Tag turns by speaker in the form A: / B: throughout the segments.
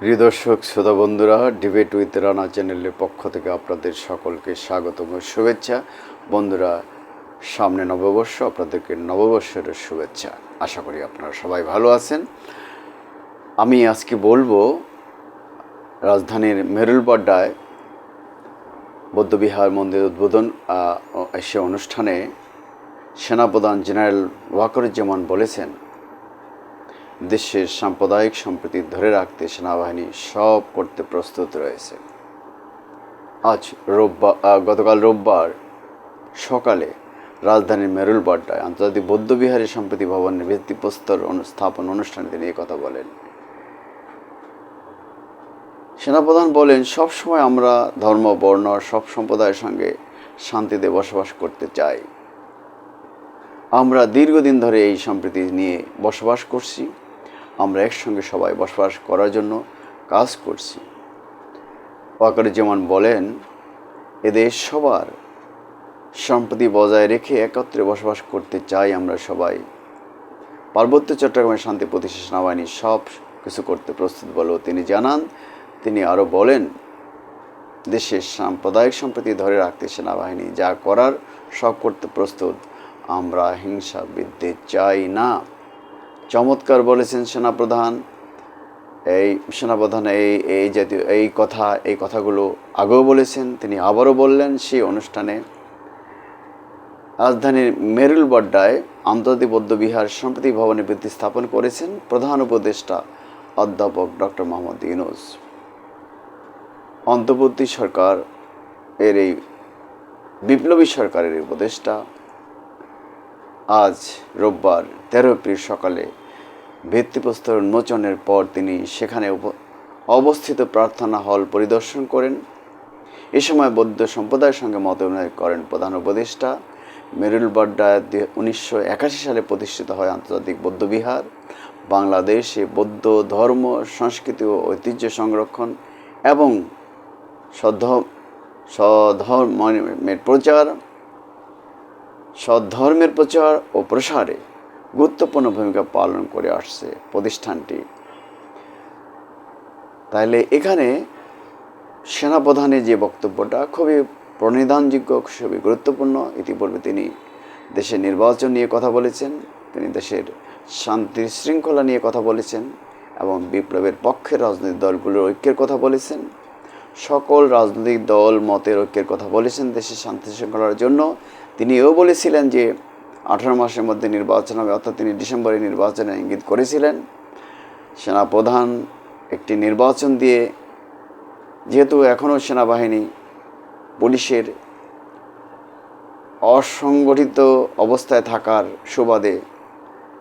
A: প্রিয় দর্শক, শ্রোতা বন্ধুরা ডিবেট উইথ রানা চ্যানেলের পক্ষ থেকে আপনাদের সকলকে স্বাগতম শুভেচ্ছা। বন্ধুরা, সামনে নববর্ষ, আপনাদেরকে নববর্ষের শুভেচ্ছা। আশা করি আপনারা সবাই ভালো আছেন। আমি আজকে বলব, রাজধানীর মেরুলবাড্ডায় বৌদ্ধবিহার মন্দির উদ্বোধন সে অনুষ্ঠানে সেনাপ্রধান জেনারেল ওয়াকরুজ্জামান বলেছেন দেশের সাম্প্রদায়িক সম্প্রীতি ধরে রাখতে সেনাবাহিনী সব করতে প্রস্তুত রয়েছে। আজ রোববার গতকাল রোববার সকালে রাজধানীর মেরুলবাড্ডায় আন্তর্জাতিক বৌদ্ধবিহারী সম্প্রীতি ভবনের ভিত্তিপ্রস্তর স্থাপন অনুষ্ঠানে তিনি কথা বলেন। সেনাপ্রধান বলেন সবসময় আমরা ধর্ম, বর্ণ, সব সম্প্রদায়ের সঙ্গে শান্তিতে বসবাস করতে চাই। আমরা দীর্ঘদিন ধরে এই সম্প্রীতি নিয়ে বসবাস করছি। আমরা একসঙ্গে সবাই বসবাস করার জন্য কাজ করছি। ওয়াকারুজ্জামান বলেন এদের সবার সম্প্রতি বজায় রেখে একত্রে বসবাস করতে চাই আমরা সবাই। পার্বত্য চট্টগ্রামের শান্তি প্রতিষ্ঠা সেনাবাহিনী সব কিছু করতে প্রস্তুত বলেও তিনি জানান। তিনি আরও বলেন, দেশের সাম্প্রদায়িক সম্প্রীতি ধরে রাখতে সেনাবাহিনী যা করার সব করতে প্রস্তুত। আমরা হিংসা বৃদ্ধি চাই না। চমৎকার বলেছেন সেনাপ্রধান। এই সেনাপ্রধান এই এই জাতীয়, এই কথা, এই কথাগুলো আগেও বলেছেন, তিনি আবারও বললেন সেই অনুষ্ঠানে। রাজধানীর মেরুলবাড্ডায় আন্তর্জাতিক বৌদ্ধবিহার সম্প্রীতি ভবনে বৃদ্ধি স্থাপন করেছেন প্রধান উপদেষ্টা অধ্যাপক ডক্টর মোহাম্মদ ইউনুস। অন্তর্বর্তী সরকার এর এই বিপ্লবী সরকারের উপদেষ্টা। আজ রোববার তেরো এপ্রিল সকালে ভিত্তিপ্রস্তর উন্মোচনের পর তিনি সেখানে অবস্থিত প্রার্থনা হল পরিদর্শন করেন। এ সময় বৌদ্ধ সম্প্রদায়ের সঙ্গে মত বিনিময় করেন প্রধান উপদেষ্টা। মেরুলবাড্ডায় উনিশশো একাশি সালে প্রতিষ্ঠিত হয় আন্তর্জাতিক বৌদ্ধবিহার বাংলাদেশে বৌদ্ধ ধর্ম, সংস্কৃতি ও ঐতিহ্য সংরক্ষণ এবং সদ্ধ সধর্মের প্রচার সদ্ধর্মের প্রচার ও প্রসারে গুরুত্বপূর্ণ ভূমিকা পালন করে আসছে প্রতিষ্ঠানটি। তাহলে এখানে সেনাপ্রধানের যে বক্তব্যটা খুবই প্রণিধানযোগ্য, খুবই গুরুত্বপূর্ণ, ইতিপূর্বে তিনি দেশের নির্বাচন নিয়ে কথা বলেছেন, তিনি দেশের শান্তি শৃঙ্খলা নিয়ে কথা বলেছেন এবং বিপ্লবের পক্ষে রাজনৈতিক দলগুলোর ঐক্যের কথা বলেছেন। সকল রাজনৈতিক দল, মতের ঐক্যের কথা বলেছেন দেশের শান্তি শৃঙ্খলার জন্য। তিনি এও বলেছিলেন যে আঠারো মাসের মধ্যে নির্বাচন হবে, অর্থাৎ তিনি ডিসেম্বরে নির্বাচনে ইঙ্গিত করেছিলেন। সেনাপ্রধান একটি নির্বাচন দিয়ে, যেহেতু এখনও সেনাবাহিনী পুলিশের অসংগঠিত অবস্থায় থাকার সুবাদে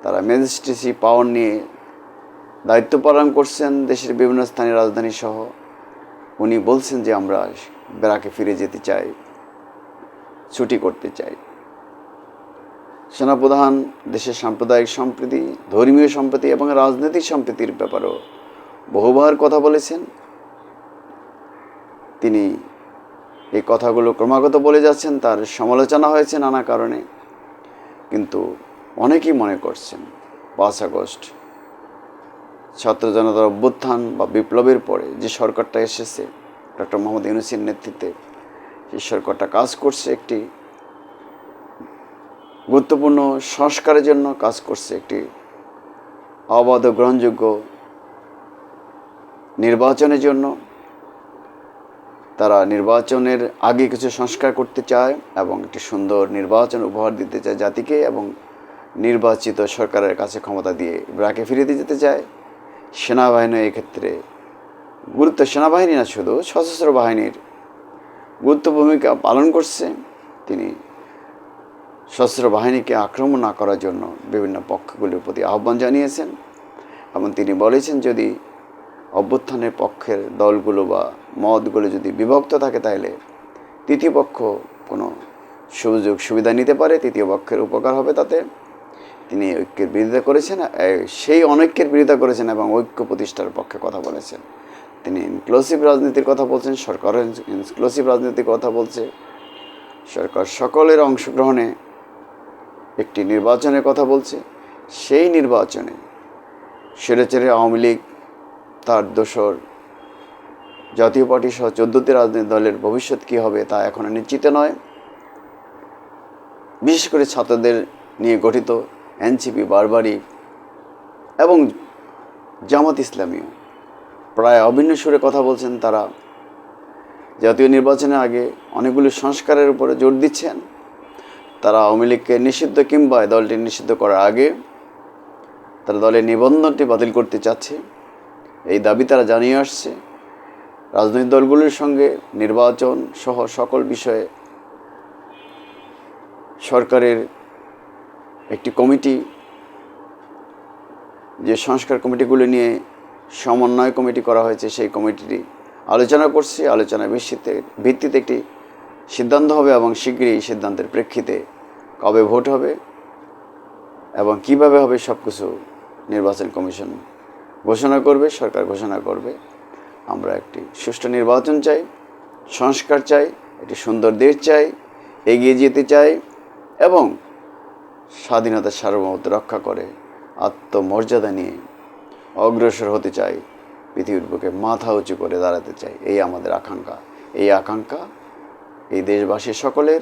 A: তারা ম্যাজিস্ট্রেসি পাওয়ার নিয়ে দায়িত্ব পালন করছেন দেশের বিভিন্ন স্থানীয় রাজধানী সহ। উনি বলছেন যে আমরা বেড়াকে ফিরে যেতে চাই, ছুটি করতে চাই। সেনাপ্রধান দেশের সাম্প্রদায়িক সম্প্রীতি, ধর্মীয় সম্প্রীতি এবং রাজনৈতিক সম্প্রীতির ব্যাপারেও বহুবার কথা বলেছেন। তিনি এই কথাগুলো ক্রমাগত বলে যাচ্ছেন, তার সমালোচনা হয়েছে নানা কারণে। কিন্তু অনেকেই মনে করছেন, পাঁচ আগস্ট ছাত্র জনতার অভ্যুত্থান বা বিপ্লবের পরে যে সরকারটা এসেছে, ডক্টর মোহাম্মদ ইউনুসের নেতৃত্বে সেই সরকারটা কাজ করছে একটি গুরুত্বপূর্ণ সংস্কারের জন্য কাজ করছে একটি অবাধ গ্রহণযোগ্য নির্বাচনের জন্য। তারা নির্বাচনের আগে কিছু সংস্কার করতে চায় এবং একটি সুন্দর নির্বাচন উপহার দিতে চায় জাতিকে এবং নির্বাচিত সরকারের কাছে ক্ষমতা দিয়ে ব্রাকে ফিরিয়ে দিয়ে যেতে চায়। সেনাবাহিনী এক্ষেত্রে গুরুত্ব, সেনাবাহিনী না শুধু সশস্ত্র বাহিনীর গুরুত্ব ভূমিকা পালন করছে। তিনি সশস্ত্র বাহিনীকে আক্রমণ না করার জন্য বিভিন্ন পক্ষগুলির প্রতি আহ্বান জানিয়েছেন এবং তিনি বলেছেন, যদি অভ্যুত্থানের পক্ষের দলগুলো বা মতগুলো যদি বিভক্ত থাকে তাহলে তৃতীয় পক্ষ কোনো সুযোগ সুবিধা নিতে পারে, তৃতীয় পক্ষের উপকার হবে তাতে। তিনি ঐক্যের বিরোধিতা করেছেন সেই অনৈক্যের বিরোধিতা করেছেন এবং ঐক্য প্রতিষ্ঠার পক্ষে কথা বলেছেন। তিনি ইনক্লুসিভ রাজনীতির কথা বলছেন সরকার ইনক্লুসিভ রাজনীতির কথা বলছে। সরকার সকলের অংশগ্রহণে একটি নির্বাচনের কথা বলছে, সেই নির্বাচনে সেরেচেরে আওয়ামী লীগ তার দোসর জাতীয় পার্টি সহ চোদ্দটি রাজনৈতিক দলের ভবিষ্যৎ কী হবে তা এখনও নিশ্চিত নয়। বিশেষ করে ছাত্রদের নিয়ে গঠিত এনসিপি, বারবারই এবং জামাত ইসলামীও প্রায় অভিন্ন সুরে কথা বলছেন তারা। জাতীয় নির্বাচনের আগে অনেকগুলো সংস্কারের উপরে জোর দিচ্ছেন। তারা আওয়ামী লীগকে নিষিদ্ধ কিংবা দলটি নিষিদ্ধ করার আগে তারা দলের নিবন্ধনটি বাতিল করতে চাচ্ছে। এই দাবি তারা জানিয়ে আসছে। রাজনৈতিক দলগুলির সঙ্গে নির্বাচন সহ সকল বিষয়ে সরকারের একটি কমিটি, যে সংস্কার কমিটিগুলি নিয়ে সমন্বয় কমিটি করা হয়েছে, সেই কমিটিটি আলোচনা করছে। আলোচনা ভিত্তিতে ভিত্তিতে একটি সিদ্ধান্ত হবে এবং শীঘ্রই সিদ্ধান্তের প্রেক্ষিতে কবে ভোট হবে এবং কীভাবে হবে সব কিছু নির্বাচন কমিশন ঘোষণা করবে, সরকার ঘোষণা করবে। আমরা একটি সুষ্ঠু নির্বাচন চাই, সংস্কার চাই, একটি সুন্দর দেশ চাই, এগিয়ে যেতে চাই এবং স্বাধীনতার সার্বভৌমত্ব রক্ষা করে আত্মমর্যাদা নিয়ে অগ্রসর হতে চাই, পৃথিবীর বুকে মাথা উঁচু করে দাঁড়াতে চাই। এই আমাদের আকাঙ্ক্ষা। এই আকাঙ্ক্ষা এই দেশবাসী সকলের,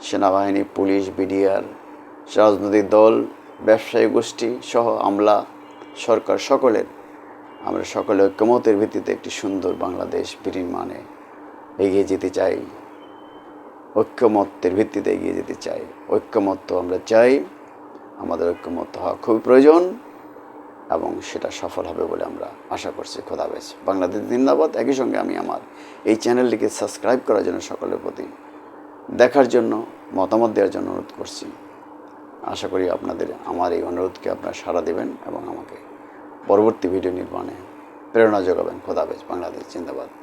A: সেনাবাহিনী, পুলিশ, বিডিআর, রাজনৈতিক দল, ব্যবসায়ী গোষ্ঠী সহ আমলা, সরকার সকলের, আমরা সকলে ঐক্যমতের ভিত্তিতে একটি সুন্দর বাংলাদেশ বিনির্মাণে এগিয়ে যেতে চাই। ঐক্যমত্যের ভিত্তিতে এগিয়ে যেতে চাই। ঐক্যমত্য আমরা চাই। আমাদের ঐক্যমত্য হওয়া খুবই প্রয়োজন। এবং সেটা সফল হবে বলে আমরা আশা করছি। খোদাবেজ বাংলাদেশ জিন্দাবাদ, একই সঙ্গে আমি আমার এই চ্যানেলটিকে সাবস্ক্রাইব করার জন্য সকলের প্রতি দেখার জন্য, মতামত দেওয়ার জন্য অনুরোধ করছি। আশা করি আপনাদের আমার এই অনুরোধকে আপনারা সাড়া দেবেন এবং আমাকে পরবর্তী ভিডিও নির্মাণে প্রেরণা যোগাবেন। খোদাবেজ বাংলাদেশ জিন্দাবাদ।